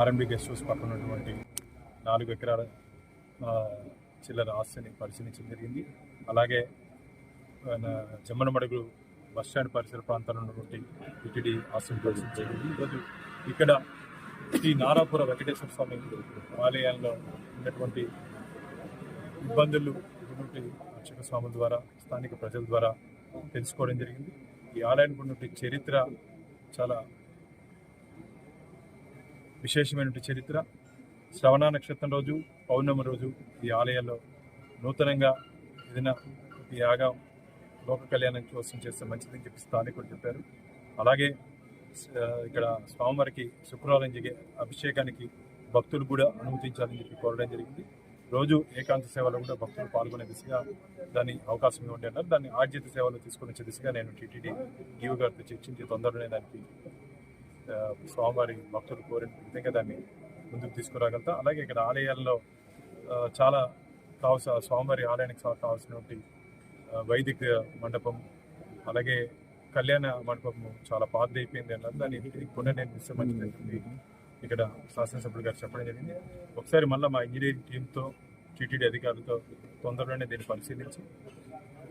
RMD guest house పక్కన ఉన్నటువంటి నాలుగు ఎకరాల చిల్లర ఆస్తిని పరిశీలించడం జరిగింది. అలాగే మన జమ్మనమడుగు బస్టాండ్ పరిసర ప్రాంతాల్లో ఉన్నటువంటి ఇటీడీ ఆస్తిని పరిశీలించడం జరిగింది. ఈరోజు ఇక్కడ శ్రీ నారాపుర వెంకటేశ్వర స్వామి ఆలయాల్లో ఉన్నటువంటి ఇబ్బందులు ఉన్నటువంటి అర్చక స్వాముల ద్వారా స్థానిక ప్రజల ద్వారా తెలుసుకోవడం జరిగింది. ఈ ఆలయానికి ఉన్నటువంటి చరిత్ర చాలా విశేషమైనటువంటి చరిత్ర. శ్రవణ నక్షత్రం రోజు పౌర్ణమి రోజు ఈ ఆలయాల్లో నూతనంగా ఏదైనా ఈ యాగం లోక కళ్యాణం కోసం చేస్తే మంచిదని చెప్పి స్థానికులు చెప్పారు. అలాగే ఇక్కడ స్వామివారికి శుక్రవారం జరిగే అభిషేకానికి భక్తులు కూడా అనుమతించాలని చెప్పి కోరడం జరిగింది. రోజు ఏకాంత సేవలో కూడా భక్తులు పాల్గొనే దిశగా దాని అవకాశం ఇవ్వండి అన్నారు. దాన్ని ఆర్జిత సేవలు తీసుకుని వచ్చే దిశగా నేను టీటీడీ ఈవో గారితో చర్చించి తొందరలోనే దానికి స్వామివారి భక్తులు కోరిన విధంగా దాన్ని ముందుకు తీసుకురాగలుగుతా. అలాగే ఇక్కడ ఆలయాల్లో చాలా కావాల్సిన స్వామివారి ఆలయానికి కావాల్సినటువంటి వైదిక మండపం అలాగే కళ్యాణ మండపం చాలా పాతది అయిపోయింది అన్నారు దాన్ని తిరిగి పునర్నిర్మిస్తే ఇక్కడ శాసనసభ్యులు గారు చెప్పడం జరిగింది. ఒకసారి మళ్ళీ మా ఇంజనీరింగ్ టీంతో టీటీడీ అధికారులతో తొందరలోనే దీన్ని పరిశీలించి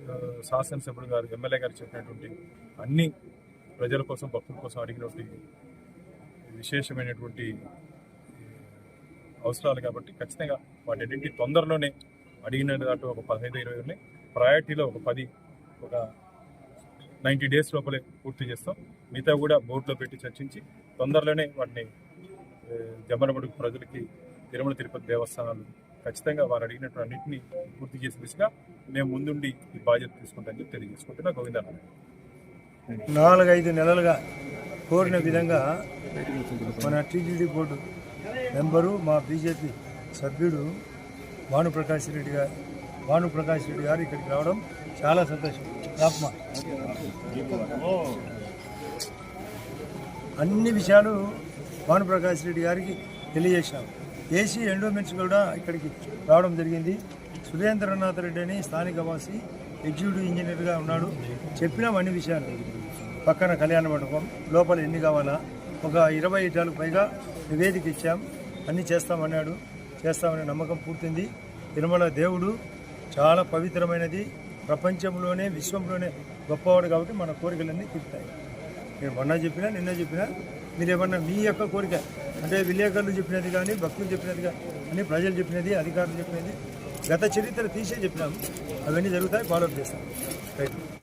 ఆ, శాసనసభ్యులు గారు ఎమ్మెల్యే గారు చెప్పినటువంటి అన్ని ప్రజల కోసం భక్తుల కోసం అడిగినటువంటి విశేషమైనటువంటి అవసరాలు కాబట్టి ఖచ్చితంగా వాటి తొందరలోనే అడిగిన దాంట్లో ఒక పదహైదు ఇరవై ఉన్నాయి. ప్రయారిటీలో ఒక పది ఒక నైంటీ డేస్ లోపలే పూర్తి చేస్తాం. మిగతా కూడా బోర్డులో పెట్టి చర్చించి తొందరలోనే వాటిని ఏ, జమ్మలమడుగు ప్రజలకి తిరుమల తిరుపతి దేవస్థానాలు ఖచ్చితంగా వారు అడిగినట్టు అన్నింటినీ పూర్తి చేసే దిశగా మేము ముందుండి ఈ బాధ్యత తీసుకుంటామని చెప్పి తెలియజేసుకుంటున్నా. గోవిందన్న నాలుగైదు నెలలుగా కోరిన విధంగా మన టీటీడీ బోర్డు మెంబరు మా బీజేపీ సభ్యుడు భానుప్రకాష్ రెడ్డి గారు భానుప్రకాష్ రెడ్డి గారు ఇక్కడికి రావడం చాలా సంతోషం. రాప్మా. అన్ని విషయాలు భానుప్రకాష్ రెడ్డి గారికి తెలియజేశాం. ఏసీ ఎండోమెంట్స్ కూడా ఇక్కడికి రావడం జరిగింది. సురేంద్రనాథ్ రెడ్డి అని స్థానిక వాసి ఎగ్జిక్యూటివ్ ఇంజనీర్గా ఉన్నాడు. చెప్పినాం అన్ని విషయాలు. పక్కన కళ్యాణ మండపం లోపల ఎన్ని కావాలా? ఒక ఇరవై ఇటాలకు పైగా నివేదిక ఇచ్చాం. అన్నీ చేస్తామన్నాడు. చేస్తామనే నమ్మకం పూర్తింది. తిరుమల దేవుడు చాలా పవిత్రమైనది. ప్రపంచంలోనే విశ్వంలోనే గొప్పవాడు కాబట్టి మన కోరికలన్నీ తీరుతాయి. నేను మొన్న చెప్పినా నిన్న చెప్పినా మీరు ఏమన్నా మీ యొక్క కోరిక అంటే విలేకరులు చెప్పినది కానీ భక్తులు చెప్పినది కానీ ప్రజలు చెప్పినది అధికారులు చెప్పినది గత చరిత్ర తీసే చెప్పినాము అవన్నీ జరుగుతాయి ఫాలోఅప్ చేస్తాం. రైట్